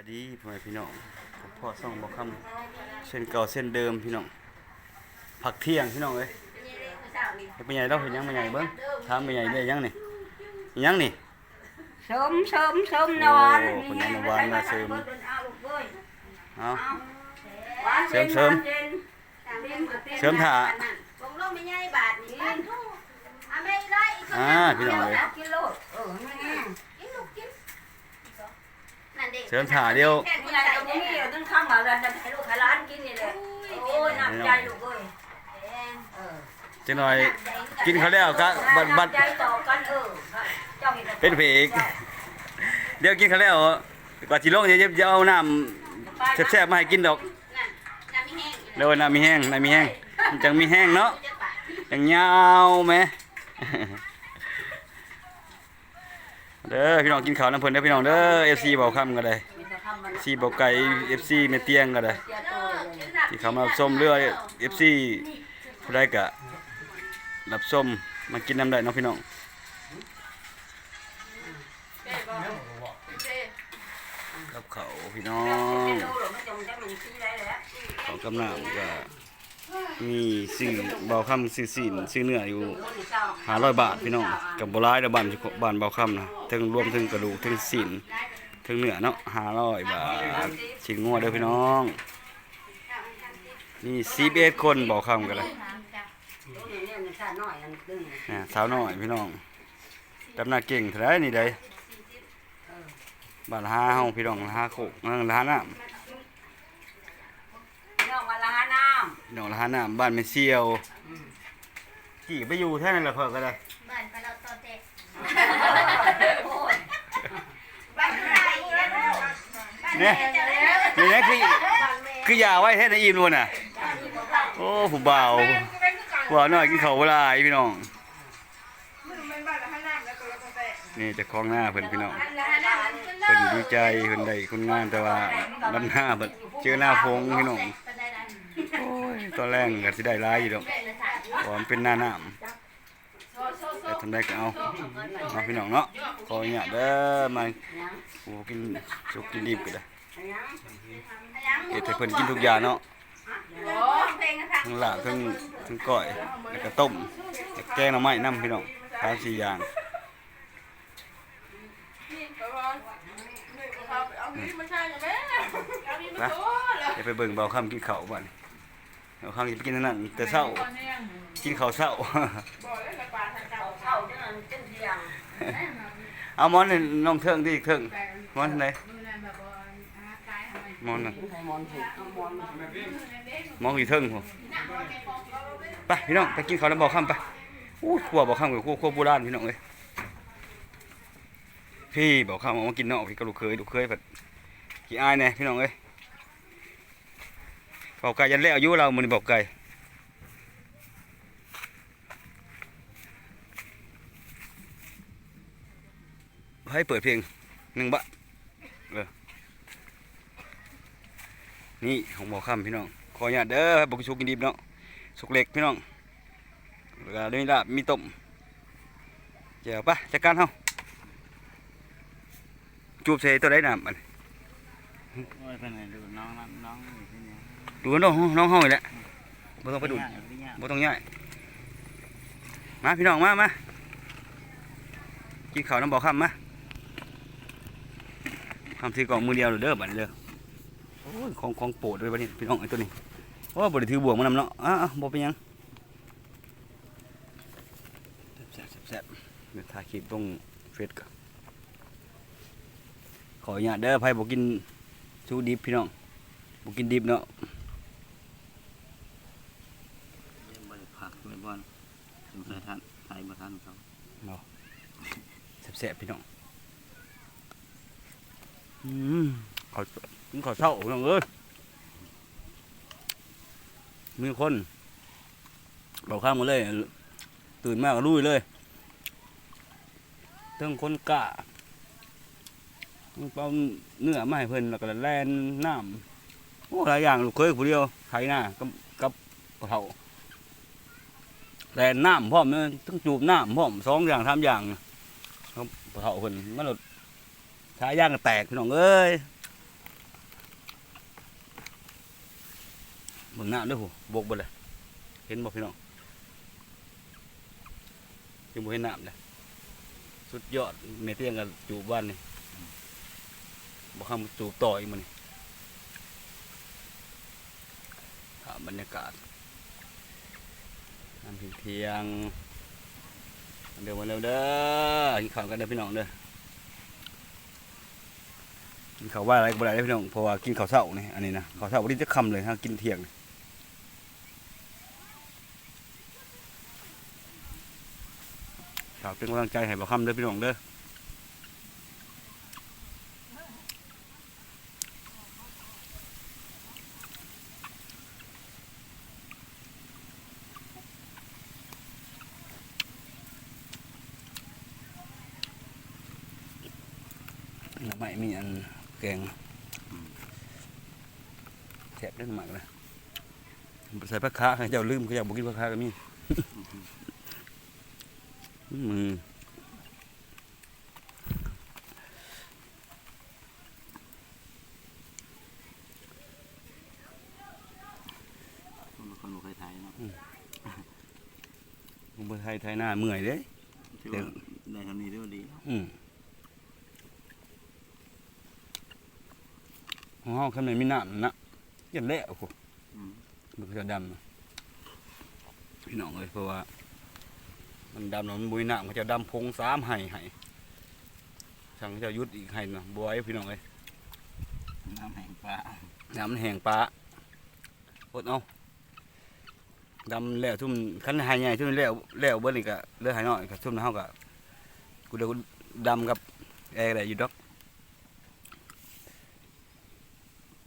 วัสดีพ่อแม่พี่น้องผมพ่อส่องบอกคำเส้นเก่าเส้นเดิมพี่น้องผักเที่ยงพี่น้องเอ้ยเฮ็ดเป็นไงเราเห็นยังเป็นไงเบิ้งถามเป็นไงได้ยังนี่อิหยังนี่สมสมสมนอนโอ้คนนั้นน่ะหวานน่ะเสริมเอาเสเสริริมมเสริมเสริมถ่าลงลงไม่ใหญ่บาทนี่ปันทุอะไม่ได้อีกคนอ่าพี่น้องเอ้ย กิโลเออแม่ กินลูกกินนั่น เด็กเสริมถ่าเดียวแค่ผู้ผู้ใหใหญ่ญ่ก็ก็บ่มีมีเอาตึ้งข้างมาแล้วจะให้ลูกให้หลานกินนี่แหละโอ้ยน้ำใจลูกเอ้ยเออจังหน่อยกินเขาวแล้วก็บัดบัดน้ำใจต่อกันเออเจ้าเห็นแต่เป็นเพลงเดี๋ยวกินเขาวแล้วกว่าสิลงเดี๋ยวจะเอาน้ำแซ่บๆมาให้กินดอกนั่นน้ำมีแห้งเดี๋ยวน้ำมีแห้งน้ำมีแห้งมันจังมีแห้งเนาะจะปาดยังยาวไหม เด้อพี่น้องกินข้าวน้ำเพิ่นเด้อพี่น้องเด้อ FC เบาคำก็ได้มีแต่คำมันซีเบาไก่ FC แม่เตียงก็ได้เสียเอตัวอเลยกินหนักที่เขามาส้มเรือ FC ผู้ใดก็รับส้มมากินน้ำได้เนาะพี่น้องกับเขาวพี่น้องยตัวกไม่จงจะมันซีได้แหละของกำลังก็ มีซื้อเบาคำซื้อสินซื้อเนื้ออยู่ห้าร้อยบาทพี่น้องกับโบราณเดยวบ้านบ้านเบาคำนะถึงรวมถึงกระดูกถึงสินถึงเนื้อเนาะห้าร้อยบาทชิงงัวเด้อพี่น้องนี่ซีเอสคนเบาคำกันเลยตัวนี้เนี่ยมันชาหน่อยอันตึงนะสาวน้อยพี่น้องดำนาเก่งเท่าไรนี่ได้บ้านห้าห้องพี่น้องห้าโคกนั่งร้านน้ เนาะวันละห้าน้ำพี่น้องร้านน้ำบ้านไม่เซียวกี่ไปอยู่แท่นั้นแหละเพิ่นก็ได้บ้านไปเราต่อเตะำโอ้ยบ้านใครแล้วบ้านเนี่ยแม่จะแล้วนี่นะคือคือยาไว้แท้ในอิ่ม luôn น่ะ โอ้ผู้บ่าวบ่าวน้อยกินข้าวเวลาอีพี่น้องนี่เจะคล้าของหน้าเพิ่นพี่น้องบ้านละห้าบ้านขึ้นเลเพิ่ยนดีใจเพิ่นได้คนงานแต่ว่าลำหน้าเพิ่นเจอหน้าพงพี่น้อง เป็นได้ได้ โอ้ย ตอนแรกก็สิได้หลายอยู่ดอกเป็นละสามเพราะมันเป็นหน้าน้ำแต่ทำได้ก็เอาเอาพี่น้องเนาะขออนุญาตเด้อมาโอ้กินสุกกินดิบก็ได้เฮ็ดให้เพิ่นกินทุกอย่างเนาะทั้งลาบทั้งทั้งก้อยแล้วก็ต้มแล้วแกงหน่อไม้นํพี่น้องทานสี่อย่างไปเดี๋ยวไปเบิ่งเบาค่ำกินข้าวบ้าน เบาค่ำจะไปกินอันนั่นแต่เช้า กินข้าวเช้าเข้าจังนั้นจังเที่ยงเอาหมอนนี่น้องเทิงที่เทิงหมอนไหนหมอนน่ะใส่หมอนถูกเอาหมอนมาหมอนอยู่เทิงพุ่นไปพี่น้องไปกินข้าวแล้วเบาค่ำไปอู้ครัวเบาค่ำกับครัวครัวโบราณพี่น้องเอ้ยพี่เบาค่ำเอามากินเนาะพี่ก็ลูกเคยลูกเคยแบบขี้อายแน่พี่น้องเอ้ย เบาไก่ยันแล้วอายุเรามื้อนี้เบาไก่ให้เปิดเพลงหนึ่งบะเออนี่ของหมอคำพี่น้องขออนุญาตเด้อบอกสุกกินดิบเนาะสุกเล็กพี่น้องแล้วก็มีลาบมีต้มเจ้าปะจัดการเฮาจูบใส่ตัวได้น้ำมันโอ้ยเป็นไงดูน้องน้องอยู่ที่นี่ ดูน้องน้องเฮาอีกแหละบ่ต้องไปดูดไม่ยากบ่ต้องย้ายมาพี่น้องมามากินข้าวน้ำบ่อคำมาคำถือกล่องมือเดียวเด้อบัดนี้เด้อโอ้ยของของโปรดเลยบัดนี้พี่น้องไอ้ตัวนี้โอ้ยบ่ได้ถือบ่วงมานำเนาะอ้าวบ่เป็นหยังแซ่บๆแซ่บๆเดี๋ยวถ่ายคลิปลงเฟซก่อนขออนุญาตเด้อไผบ่กินชูดิบพี่น้องบ่กินดิบเนาะ เล่นบอลผักเลยบอล สงสัยท่านไทยมาท่านเขาแซ่บๆพี่น้องอืมขอกินข้าวเช้าพี่น้องเอ้ยมีคนบอกข้ามมาเลย ตื่นมากลุยเลยเรื่องคนกะเอาเนื้อมาให้เพิ่นแล้วก็แล่นน้ำโอ้หลายอย่างลูกเคยผู้เดียวไถหน้ากับกับเทา แต่น้ำพร้อมเนี่ยต้องจูบน้ำพร้อมสองอย่างทำอย่างเขาเผาคนมันหลุดชาย่างแตกพี่น้องเอ้ยบึงน้ำด้วยหูบกไปเลยเห็นบอกพี่น้องยังบ่เห็นน้ำเลยสุดยอดเมเตียงกับจูบบ้านนี่บ่คำจูบต่ออีกมันนี่บรรยากาศ น้ำเที่ยงเดี๋ยวมาเร็วเด้อกินข้าวกันเด้อพี่น้องเด้อกินข้าวว่าอะไรก็ได้เด้อพี่น้องเพราะว่ากินข้าวเช้านี่อันนี้นะข้าวเช้าบ่ได้จะคำเลยถ้ากินเที่ยงนี่ฝากเป็นกำลังใจให้บ่คำเด้อพี่น้องเด้อ หน่อไม้มีอันแกงแซ่บได้หน่อไม้เลยใส่ผักขาให้เจ้าลืมเขาอยากบอกกินผักขาก็มีมือคนบ่คนบ่เคยถ่ายเนาะผมไปไทยไทยหน้าเมื่อยเด้ถือว่าได้เท่านี้เด้อดีอืม ของเฮาคันไหนมีน้ำนั่นนะยันแหละโอ้โหอืมมันก็จะดำนะพี่น้องเลยเพราะว่า มันดำแล้วมันบุยน้ำมันจะดำพงสามไห้ไห้ช่างเขาจะยุดอีกไห้นะบวยพี่น้องเลยน้ำแห้งปลาน้ำมันแห้งปลาอดเอาดำแล้วทุ่มคันไห้ใหญ่ทุ่มแล้วแล้วเบิ้ลนี่ก็เลือดหายน้อยก็ทุ่มแล้วเฮาก็กูเดี๋ยวกูดำกับแอร์ได้อยู่ดอก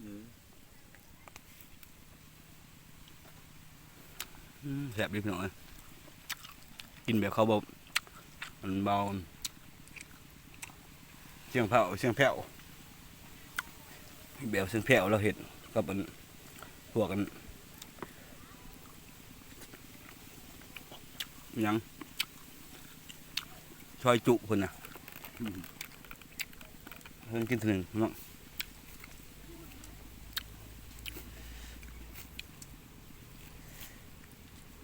เออ อืม แซ่บดีพี่น้องเอ้ยกินแบบเขาบอกมันเบาเสียงเผาเสียงแผ่วแบบเสียงแผ่วเราเห็นกับมันพวกกันยังชอยจุคนน่ะเพิ่นกินถึงเนาะ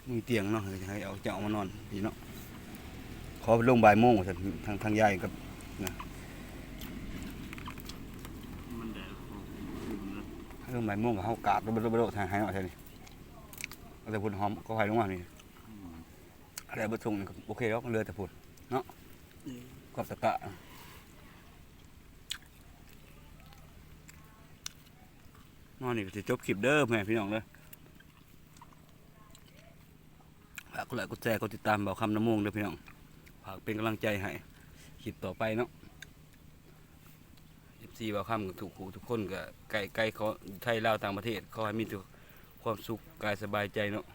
มีเตียงเนาะให้เอาเจ้าเอามานอนดีเนาะขอลงบ่ายโมงซั่นทางทางยายกับนได้โอ้อืมแล้วเรื่องบ่ายโมงกับเฮากราบบ่บ่บ่ทางหายเนาะใช่นี่เอาแต่พุ่นหอมก็ให้ลงมานี่อะไรบ่ส่งโอเคแล้วเรือแต่พุ่นเนาะเออกับตะกะนอนนี่ก็สิจบคลิปเด้อแม่พี่น้องเด้อฝา กดไลค์กดแชร์กดติดตามเบาคำน้ำมงเด้อพี่น้องฝากเป็นกำลังใจให้คลิปต่อไปเนาะ FC เบาคำกับทุกคู่ทุกคนกับไกลไกลเขาไทยลาวต่างประเทศเขาให้มีความสุขกายสบายใจเนาะ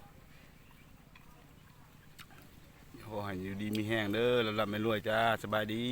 ขอให้อยู่ดีมีแห้งเด้อแล้วรับไม่รวยจ้าสบายดี